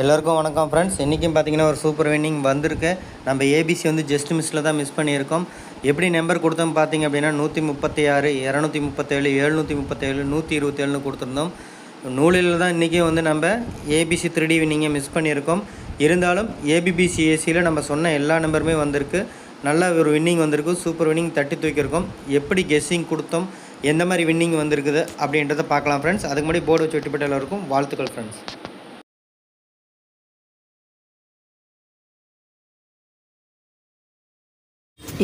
எல்லாருக்கும் வணக்கம் ஃப்ரெண்ட்ஸ் இன்றைக்கும் பார்த்தீங்கன்னா ஒரு சூப்பர் வின்னிங் வந்திருக்கு. நம்ம ஏபிசி வந்து ஜஸ்ட் மிஸ்ஸில் தான் மிஸ் பண்ணியிருக்கோம். எப்படி நம்பர் கொடுத்தோம் பார்த்தீங்க அப்படின்னா நூற்றி முப்பத்தி ஆறு இரநூத்தி முப்பத்தேழு எழுநூற்றி முப்பத்தேழு நூற்றி இருபத்தேழுன்னு கொடுத்துருந்தோம். நூலில் தான் இன்றைக்கும் வந்து நம்ம ஏபிசி த்ரீ வின்னிங்கை மிஸ் பண்ணியிருக்கோம். இருந்தாலும் ஏபிபிசிஎஸ்சியில் நம்ம சொன்ன எல்லா நம்பருமே வந்திருக்கு. நல்ல ஒரு வின்னிங் வந்திருக்கு. சூப்பர் வின்னிங் தட்டி தூக்கியிருக்கோம். எப்படி கெஸ்ஸிங் கொடுத்தோம்? எந்த மாதிரி வின்னிங் வந்திருக்குது அப்படின்றத பார்க்கலாம் ஃப்ரெண்ட்ஸ் அதுக்கு முன்னாடி போர்டு வச்சு வெட்டிப்பட்ட எல்லாருக்கும் வாழ்த்துக்கள் friends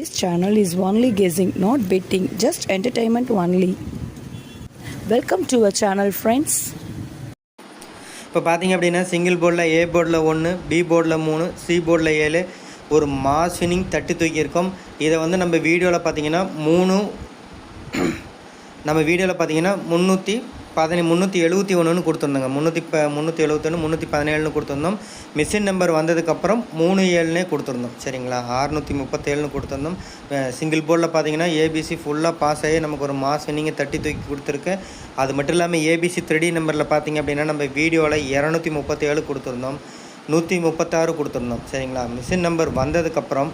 This channel is only guessing, not betting, just entertainment only. Welcome to our channel, friends. இப்போ பார்த்தீங்க அப்படின்னா சிங்கிள் போர்டில் ஏ போர்டில் ஒன்று பி போர்டில் மூணு சி போர்டில் ஏழு ஒரு மாஸ் வினிங் தட்டி தூக்கியிருக்கோம் இதை வந்து நம்ம வீடியோவில் பார்த்தீங்கன்னா மூணு நம்ம வீடியோவில் பார்த்தீங்கன்னா முந்நூற்றி பதின முந்நூற்றி எழுபத்தி ஒன்றுன்னு கொடுத்துருந்தோங்க. முந்நூற்றி ப முந்நூற்றி எழுபத்தொன்று முந்நூற்றி பதினேழுன்னு கொடுத்துருந்தோம். மிஷின் நம்பர் வந்ததுக்கப்புறம் மூணு ஏழுனே கொடுத்துருந்தோம். சரிங்களா? ஆறுநூற்றி முப்பத்தேழுன்னு கொடுத்துருந்தோம். சிங்கிள் போர்டில் பார்த்தீங்கன்னா ஏபிசி ஃபுல்லாக பாஸ் ஆகி நமக்கு ஒரு மாஸ் வின்னிங்கை தட்டி தூக்கி கொடுத்துருக்கு. அது மட்டும் இல்லாமல் ஏபிசி த்ரீ நம்பரில் பார்த்தீங்க அப்படின்னா நம்ம வீடியோவில் இரநூத்தி முப்பத்தேழு கொடுத்துருந்தோம். நூற்றி முப்பத்தாறு கொடுத்துருந்தோம். சரிங்களா? மிஷின் நம்பர் வந்ததுக்கப்புறம்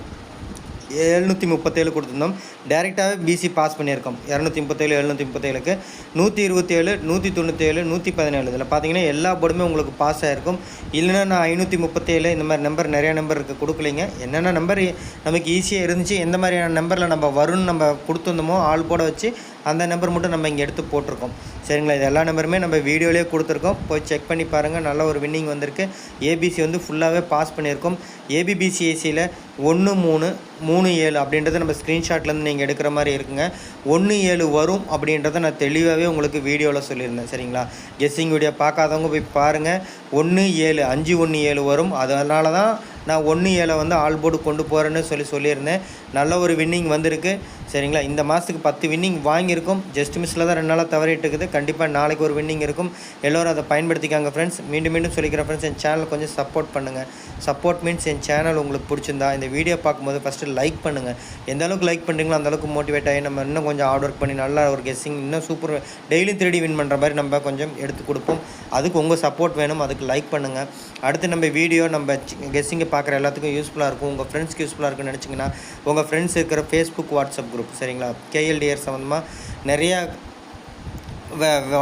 எழுநூற்றி முப்பத்தேழு கொடுத்துருந்தோம். டேரெக்டாகவே பிசி பாஸ் பண்ணியிருக்கோம். இரநூத்தி முப்பத்தேழு எழுநூற்றி முப்பத்தேழுக்கு நூற்றி இருபத்தேழு நூற்றி தொண்ணூற்றேழு நூற்றி பதினேழு. இதில் பார்த்தீங்கன்னா எல்லா போர்டுமே உங்களுக்கு பாஸ் ஆகிருக்கும் இல்லைன்னா நான் ஐநூற்றி முப்பத்தேழு இந்த மாதிரி நம்பர் நிறையா நம்பர் இருக்குது கொடுக்கலைங்க. என்னென்ன நம்பர் நமக்கு ஈஸியாக இருந்துச்சு. எந்த மாதிரியான நம்பரில் நம்ம வரும்னு நம்ம கொடுத்துருந்தோமோ ஆள் போட வச்சு அந்த நம்பர் மட்டும் நம்ம இங்கே எடுத்து போட்டிருக்கோம். சரிங்களா? இது எல்லா நம்பருமே நம்ம வீடியோலேயே கொடுத்துருக்கோம். போய் செக் பண்ணி பாருங்கள் நல்ல ஒரு வின்னிங் வந்திருக்கு. ஏபிசி வந்து ஃபுல்லாகவே பாஸ் பண்ணியிருக்கோம். ஏபிபிசிஏசியில் ஒன்று மூணு மூணு ஏழு அப்படின்றத நம்ம ஸ்க்ரீன்ஷாட்லேருந்து நீங்கள் எடுக்கிற மாதிரி இருக்குங்க. ஒன்று ஏழு வரும் அப்படின்றத நான் தெளிவாகவே உங்களுக்கு வீடியோவில் சொல்லியிருந்தேன். சரிங்களா? கெஸ்ஸிங் வீடியோ பார்க்காதவங்க போய் பாருங்கள் ஒன்று ஏழு அஞ்சு ஒன்று ஏழு வரும். அதனால தான் நான் ஒன்று ஏழை வந்து ஆல் போர்டு கொண்டு போகிறேன்னு சொல்லி சொல்லியிருந்தேன். நல்ல ஒரு வின்னிங் வந்திருக்கு. சரிங்களா? இந்த மாதத்துக்கு பத்து வின்னிங் வாங்கியிருக்கோம். ஜஸ்ட் மிஸ்ஸில் தான் ரெண்டு நாளாக தவறிட்டு இருக்குது. கண்டிப்பாக நாளைக்கு ஒரு வின்னிங் இருக்கும். எல்லோரும் அதை பயன்படுத்திக்காங்க ஃப்ரெண்ட்ஸ் மீண்டும் மீண்டும் சொல்லிக்கிறேன் ஃப்ரெண்ட்ஸ் என் சேனல் கொஞ்சம் சப்போர்ட் பண்ணுங்கள் சப்போர்ட் மீன்ஸ் என் சேனல் உங்களுக்கு பிடிச்சிருந்தா இந்த வீடியோ பார்க்கும்போது ஃபஸ்ட்டு லைக் பண்ணுங்கள் எந்த அளவுக்கு லைக் பண்ணுறீங்களோ அந்தளவுக்கு மோட்டிவேட் ஆகி நம்ம இன்னும் கொஞ்சம் ஹார்ட் ஒர்க் பண்ணி நல்லா ஒரு கெஸ்ஸிங் இன்னும் சூப்பர் டெய்லி திருடி வின் பண்ணுற மாதிரி நம்ம கொஞ்சம் எடுத்து கொடுப்போம். அதுக்கு உங்கள் சப்போர்ட் வேணும். அதுக்கு லைக் பண்ணுங்கள் அடுத்து நம்ம வீடியோ நம்ம கெஸ்ஸிங்கை பார்க்குற எல்லாத்துக்கும் யூஸ்ஃபுல்லாக இருக்கும். உங்கள் ஃப்ரெண்ட்ஸ்க்கு யூஸ்ஃபுல்லாக இருக்குன்னு நினச்சிங்கன்னா உங்கள் ஃப்ரெண்ட்ஸ் இருக்கிற ஃபேஸ்புக் வாட்ஸ்அப் குரூப் சரிங்களா? கேஎல்டிஆர் சம்மந்தமாக நிறையா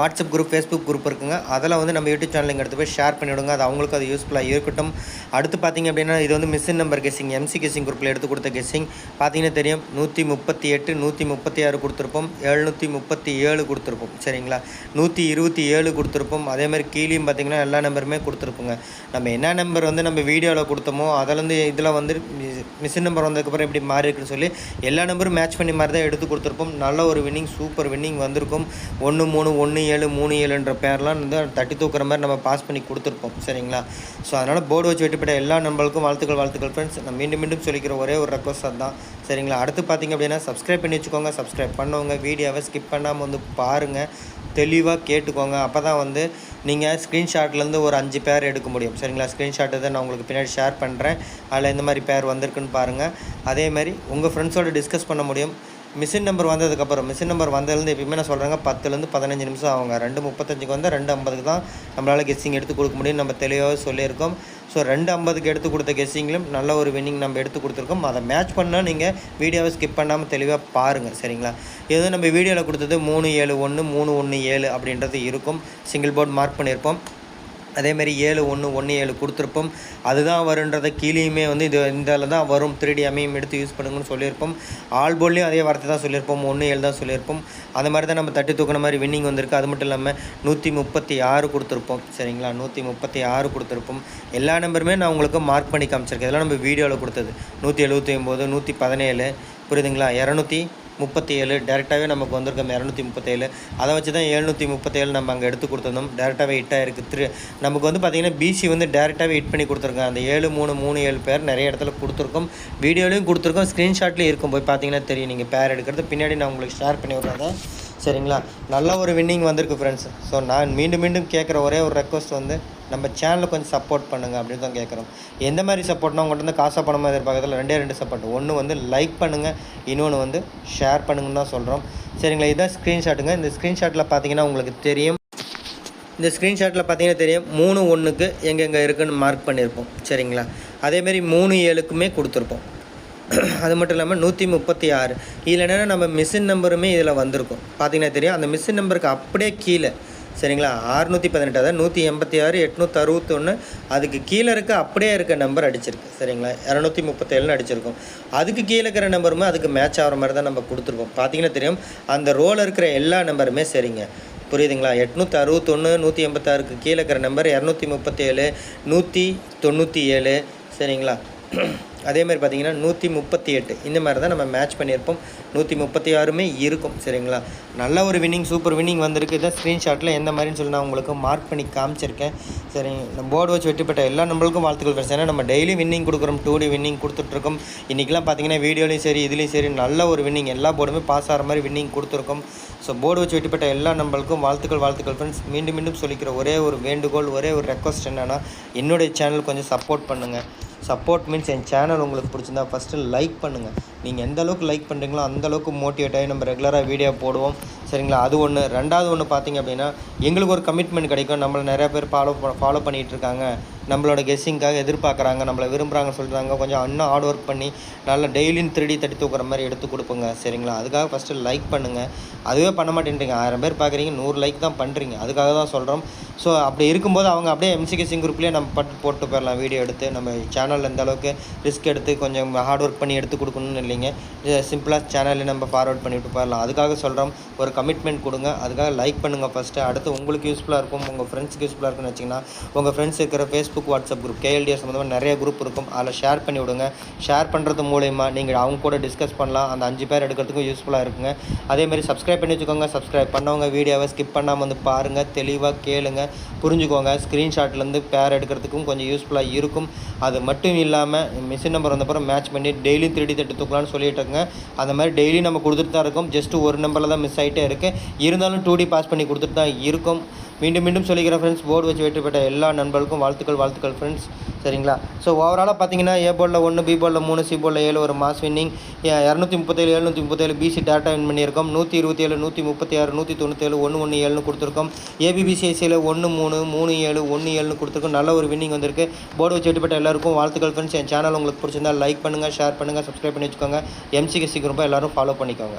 வாட்ஸ்அப் குரூப் ஃபேஸ்புக் குரூப் இருக்குங்க. அதில் வந்து நம்ம யூடியூப் சேனலுங்க எடுத்து போய் ஷேர் பண்ணிவிடுங்க. அது அவங்களுக்கு அது யூஸ்ஃபுல்லாக இருக்கட்டும். அடுத்து பார்த்தீங்க அப்படின்னா இது வந்து மிஸ்ஸின் நம்பர் கெஸிங் எம்சி கெஸிங் குரூப்பில் எடுத்து கொடுத்த கெஸிங் பார்த்தீங்கன்னா தெரியும் நூற்றி முப்பத்தி எட்டு நூற்றி முப்பத்தி ஆறு கொடுத்துருப்போம். எழுநூற்றி முப்பத்தி ஏழு கொடுத்துருப்போம். சரிங்களா? நூற்றி இருபத்தி ஏழு கொடுத்துருப்போம். அதே மாதிரி கீழேயும் பார்த்தீங்கன்னா எல்லா நம்பருமே கொடுத்துருப்போங்க. நம்ம என்ன நம்பர் வந்து நம்ம வீடியோவில் கொடுத்தோமோ அதிலேருந்து இதில் வந்து மிஷின் நம்பர் வந்ததுக்கப்புறம் எப்படி மாறி இருக்குன்னு சொல்லி எல்லா நம்பரும் மேட்ச் பண்ணி மாதிரி தான் எடுத்து கொடுத்துருப்போம். நல்ல ஒரு வின்னிங் சூப்பர் வின்னிங் வந்திருக்கும். ஒன்று மூணு ஒன்று ஏழு மூணு ஏழுன்ற பேர்லாம் வந்து தட்டி தூக்குற மாதிரி நம்ம பாஸ் பண்ணி கொடுத்துருப்போம் சரிங்களா? ஸோ அதனால் போர்டு வச்சு வெட்டிப்பட்ட எல்லா நம்பளுக்கும் வாழ்த்துக்கள் வாழ்த்துக்கள் ஃப்ரெண்ட்ஸ் நான் மீண்டும் மீண்டும் சொல்லிக்கிற ஒரே ஒரு ரெக்வஸ்ட் அதுதான் சரிங்களா? அடுத்து பார்த்தீங்க அப்படின்னா சப்ஸ்கிரைப் பண்ணி வச்சுக்கோங்க. சப்ஸ்கிரைப் பண்ணவங்க வீடியோவை ஸ்கிப் பண்ணாமல் வந்து பாருங்கள் தெளிவாக கேட்டுக்கோங்க. அப்போ தான் வந்து நீங்கள் ஸ்க்ரீன்ஷாட்லேருந்து ஒரு அஞ்சு பேர் எடுக்க முடியும். சரிங்களா? ஸ்க்ரீன்ஷாட்டை இதை நான் உங்களுக்கு பின்னாடி ஷேர் பண்ணுறேன் அதில் எந்த மாதிரி பேர் வந்திருக்குன்னு பாருங்கள் அதே மாதிரி உங்கள் ஃப்ரெண்ட்ஸோடு டிஸ்கஸ் பண்ண முடியும். மிஷின் நம்பர் வந்ததுக்கப்புறம் மிஷின் நம்பர் வந்ததுலேருந்து எப்பயுமே நான் சொல்கிறேங்க பத்துலேருந்து பதினஞ்சு நிமிஷம் ஆகுங்க. ரெண்டு முப்பத்தஞ்சுக்கு வந்து ரெண்டு ஐம்பதுக்கு தான் நம்மளால் கெஸ்ஸிங் எடுத்து கொடுக்க முடியும் நம்ம தெளிவாக சொல்லியிருக்கோம். ஸோ ரெண்டு ஐம்பதுக்கு எடுத்து கொடுத்த கெஸ்ஸிங்லையும் நல்ல ஒரு வின்னிங் நம்ம எடுத்து கொடுத்துருக்கோம். அதை மேட்ச் பண்ணால் நீங்கள் வீடியோவை ஸ்கிப் பண்ணாமல் தெளிவாக பாருங்கள் சரிங்களா? எது நம்ம வீடியோவில் கொடுத்தது மூணு ஏழு ஒன்று மூணு ஒன்று ஏழு அப்படின்றது இருக்கும். சிங்கிள் போர்டு மார்க் பண்ணியிருப்போம். அதேமாரி ஏழு ஒன்று ஒன்று ஏழு கொடுத்துருப்போம். அதுதான் வருன்றதை கீழேயுமே வந்து இது இதில் தான் வரும். த்ரீ அமையும் எடுத்து யூஸ் பண்ணுங்கன்னு சொல்லியிருப்போம். ஆல் போல்லையும் அதே வார்த்தை தான் சொல்லியிருப்போம். ஒன்று ஏழு தான் சொல்லியிருப்போம். அந்த மாதிரி தான் நம்ம தட்டி தூக்கின மாதிரி வின்னிங் வந்திருக்கு. அது மட்டும் இல்லாமல் நூற்றி முப்பத்தி ஆறு கொடுத்துருப்போம். சரிங்களா? நூற்றி முப்பத்தி ஆறு கொடுத்துருப்போம். எல்லா நம்பருமே நான் உங்களுக்கு மார்க் பண்ணி காமிச்சிருக்கேன். இதெல்லாம் நம்ம வீடியோவில் கொடுத்தது. நூற்றி எழுபத்தி ஒம்பது நூற்றி பதினேழு. புரியுதுங்களா? இரநூத்தி முப்பத்தி ஏழு டேரெக்டாகவே நமக்கு வந்திருக்கோம் இரநூத்தி முப்பத்தேழு. அதை வச்சு தான் எழுநூற்றி முப்பத்தேழு நம்ம அங்கே எடுத்து கொடுத்துருந்தோம். டேரெக்டாகவே ஹிட்டாக இருக்குது த்ரீ நமக்கு வந்து பார்த்திங்கன்னா பிசி வந்து டேரெக்டாகவே ஹிட் பண்ணி கொடுத்துருக்காங்க. அந்த ஏழு மூணு மூணு ஏழு பேர் நிறைய இடத்துல கொடுத்துருக்கோம். வீடியோலையும் கொடுத்துருக்கோம். ஸ்க்ரீன்ஷாட்லேயும் இருக்கும். போய் பார்த்தீங்கன்னா தெரியும். நீங்கள் பேர் எடுக்கிறது. பின்னாடி நான் உங்களுக்கு ஷேர் பண்ணி விட்றத சரிங்களா? நல்ல ஒரு வின்னிங் வந்திருக்கு ஃப்ரெண்ட்ஸ் ஸோ நான் மீண்டும் மீண்டும் கேட்குற ஒரே ஒரு ரெக்வஸ்ட் வந்து நம்ம சேனலை கொஞ்சம் சப்போர்ட் பண்ணுங்கள் அப்படின்னு தான் கேட்குறோம். எந்த மாதிரி சப்போர்ட்னா உங்கள்கிட்ட வந்து காசா பணமாக எதிர்பார்க்கறதுல ரெண்டே ரெண்டு சப்போர்ட் ஒன்று வந்து லைக் பண்ணுங்கள் இன்னொன்று வந்து ஷேர் பண்ணுங்கன்னு தான் சொல்கிறோம் சரிங்களா? இதுதான் ஸ்க்ரீன்ஷாட்டுங்க இந்த ஸ்க்ரீன்ஷாட்டில் பார்த்தீங்கன்னா உங்களுக்கு தெரியும். இந்த ஸ்க்ரீன்ஷாட்டில் பார்த்தீங்கன்னா தெரியும். மூணு ஒன்றுக்கு எங்கெங்கே இருக்குதுன்னு மார்க் பண்ணியிருப்போம் சரிங்களா? அதேமாரி மூணு ஏழுக்குமே கொடுத்துருப்போம். அது மட்டும் இல்லாமல் நூற்றி முப்பத்தி ஆறு. இதில் என்னென்னா நம்ம மிஷின் நம்பருமே இதில் வந்திருக்கும். பார்த்தீங்கன்னா தெரியும். அந்த மிஷின் நம்பருக்கு அப்படியே கீழே. சரிங்களா? ஆறுநூற்றி பதினெட்டு அதாவது நூற்றி எண்பத்தி ஆறு எட்நூற்றி அறுபத்தொன்று அதுக்கு கீழே இருக்க அப்படியே இருக்க நம்பர் அடிச்சிருக்கு. சரிங்களா? இரநூத்தி முப்பத்தேழுன்னு அடிச்சிருக்கோம். அதுக்கு கீழே இருக்கிற நம்பருமே அதுக்கு மேட்ச் ஆகிற மாதிரி தான் நம்ம கொடுத்துருக்கோம். பார்த்தீங்கன்னா தெரியும். அந்த ரோவில் இருக்கிற எல்லா நம்பருமே சரிங்க. புரியுதுங்களா? எட்நூற்றி அறுபத்தொன்று நூற்றி எண்பத்தாறுக்கு கீழே இருக்கிற நம்பர் இரநூத்தி முப்பத்தேழு நூற்றி தொண்ணூற்றி ஏழு. சரிங்களா? அதே மாதிரி பார்த்தீங்கன்னா நூற்றி முப்பத்தி எட்டு. இந்த மாதிரி தான் நம்ம மேட்ச் பண்ணியிருப்போம். நூற்றி முப்பத்தி ஆறுமே இருக்கும் சரிங்களா? நல்ல ஒரு வின்னிங் சூப்பர் வின்னிங் வந்திருக்கு. இதான் ஸ்க்ரீன்ஷாட்டில் எந்த மாதிரின்னு சொல்லி நான் உங்களுக்கு மார்க் பண்ணி காமிச்சிருக்கேன். சரி நம்ம போர்டு வச்சு வெட்டிப்பட்ட எல்லா நம்மளுக்கும் வாழ்த்துக்கள் ஃப்ரெண்ட்ஸ் ஏன்னா நம்ம டெய்லி வின்னிங் கொடுக்குறோம் டூ டி வின்னிங் கொடுத்துட்ருக்கோம். இன்றைக்கெலாம் பார்த்தீங்கன்னா வீடியோலையும் சரி இதுலேயும் சரி நல்ல ஒரு வின்னிங் எல்லா போர்டுமே பாஸ் ஆகிற மாதிரி வின்னிங் கொடுத்துருக்கோம். ஸோ போர்டு வச்சு வெட்டிப்பட்ட எல்லா நம்மளுக்கும் வாழ்த்துக்கள் வாழ்த்துக்கள் ஃப்ரெண்ட்ஸ் மீண்டும் மீண்டும் சொல்லிக்கிற ஒரே ஒரு வேண்டுகோள் ஒரே ஒரு ரெக்வஸ்ட் என்னென்னா என்னுடைய சேனல் கொஞ்சம் சப்போர்ட் பண்ணுங்கள் சப்போர்ட் மீன்ஸ் என் சேனல் உங்களுக்கு பிடிச்சிருந்தா ஃபஸ்ட்டு லைக் பண்ணுங்கள் நீங்கள் எந்த அளவுக்கு லைக் பண்ணுறீங்களோ அந்தளவுக்கு மோட்டிவேட் ஆகி நம்ம ரெகுலராக வீடியோ போடுவோம். சரிங்களா? அது ஒன்று ரெண்டாவது ஒன்று பார்த்தீங்க அப்படின்னா எங்களுக்கு ஒரு கமிட்மெண்ட் கிடைக்கும். நம்மளை நிறையா பேர் ஃபாலோ ஃபாலோ பண்ணிகிட்டு இருக்காங்க நம்மளோட கெஸ்ஸிங்காக எதிர்பார்க்குறாங்க. நம்மளை விரும்புகிறாங்க சொல்கிறாங்க கொஞ்சம் இன்னும் ஹார்ட் ஒர்க் பண்ணி நல்லா டெய்லியும் திருடி தட்டி தூக்குற மாதிரி எடுத்து கொடுப்போங்க. சரிங்களா? அதுக்காக ஃபஸ்ட்டு லைக் பண்ணுங்கள் அதுவே பண்ண மாட்டேன்றீங்க. ஆயிரம் பேர் பார்க்குறீங்க நூறு லைக் தான் பண்ணுறீங்க அதுக்காக தான் சொல்கிறோம் ஸோ அப்படி இருக்கும்போது அவங்க அப்படியே எம்சி கெஸ்ஸிங் குரூப்லேயே நம்ம பட்டு போட்டு போயிடலாம் வீடியோ எடுத்து. நம்ம சேனலில் எந்த அளவுக்கு ரிஸ்க் எடுத்து கொஞ்சம் ஹார்ட் ஒர்க் பண்ணி எடுத்து கொடுக்கணும்னு இல்லைங்க. சிம்பிளாக சேனலில் நம்ம ஃபார்வர்ட் பண்ணிவிட்டு போயிடலாம். அதுக்காக சொல்கிறோம் ஒரு கமிட்மெண்ட் கொடுங்க. அதுக்காக லைக் பண்ணுங்கள் ஃபஸ்ட்டு அடுத்து உங்களுக்கு யூஸ்ஃபுல்லாக இருக்கும். உங்கள் ஃப்ரெண்ட்ஸ்க்கு யூஸ்ஃபுல்லாக இருக்கும்னு வச்சிங்கன்னா உங்கள் ஃப்ரெண்ட்ஸ் இருக்கிற ஃபேஸ்புக் வாட்ஸ்அப் குரூப் கேஎல்டிஎஸ் சம்மந்தமாக நிறைய குரூப் இருக்கும். அதில் ஷேர் பண்ணி விடுங்க. ஷேர் பண்ணுறது மூலயமா நீங்கள் அவங்க கூட டிஸ்கஸ் பண்ணலாம். அந்த அஞ்சு பேர் எடுக்கிறதுக்கும் யூஸ்ஃபுல்லாக இருக்குங்க. அதேமாதிரி சப்ஸ்கிரைப் பண்ணி வச்சுக்கோங்க. சப்ஸ்கிரைப் பண்ணவங்க வீடியோவை ஸ்கிப் பண்ணாமல் வந்து பாருங்கள் தெளிவாக கேளுங்க. புரிஞ்சுக்கோங்க. ஸ்க்ரீன்ஷாட்லேருந்து பேர் எடுக்கிறதுக்கும் கொஞ்சம் யூஸ்ஃபுல்லாக இருக்கும். அது மட்டும் இல்லாமல் மிஷின் நம்பர் வந்தப்பறம் மேட்ச் பண்ணி டெய்லி த்ரீ தட்டு தூக்கலாம்னு சொல்லிட்டு இருக்குங்க. அந்த மாதிரி டெய்லி நம்ம கொடுத்துட்டு தான் இருக்கோம். ஜஸ்ட் ஒரு நம்பரில் தான் மிஸ் ஆகிட்டே இருக்குது இருந்தாலும் டூ டி பாஸ் பண்ணி கொடுத்துட்டு தான் இருக்கும். மீண்டும் மீண்டும் சொல்லிக்கிற ஃப்ரெண்ட்ஸ் போர்டு வச்சு வெற்றி பெற்ற எல்லா நண்பர்களுக்கும் வாழ்த்துக்கள் வாழ்த்துக்கள் ஃப்ரெண்ட்ஸ் சரிங்களா? ஸோ ஓவராலாக பார்த்தீங்கன்னா ஏ போர்டில் ஒன்று பி போர்டில் மூணு சி போர்டில் ஏழு ஒரு மாஸ் வின்னிங் இரநூத்தி முப்பத்தேழு எழுநூற்றி முப்பத்தேழு பிசி டேட்டா வின் பண்ணியிருக்கோம். நூற்றி இருபத்தி ஏழு நூற்றி முப்பத்தி ஆறு நூற்றி தொண்ணூற்றேழு ஒன்று ஒன்று ஏழுன்னு கொடுத்துருக்கோம் ஏபிபிசிஎஸ்சியில் ஒன்று மூணு மூணு ஏழு ஒன்று ஏழுன்னு கொடுத்துருக்கோம். நல்ல ஒரு வின்னிங் வந்திருக்கு. போர்டு வச்சு வெற்றி பெற்ற எல்லாருக்கும் வாழ்த்துக்கள் ஃப்ரெண்ட்ஸ் என் சேனல் உங்களுக்கு பிடிச்சிருந்தா லைக் பண்ணுங்கள் ஷேர் பண்ணுங்கள் சப்ஸ்கிரைப் பண்ணி வச்சுக்கோங்க. எம்சிகே சீக்கிரமாக எல்லாரும் ஃபாலோ பண்ணிக்கோங்க.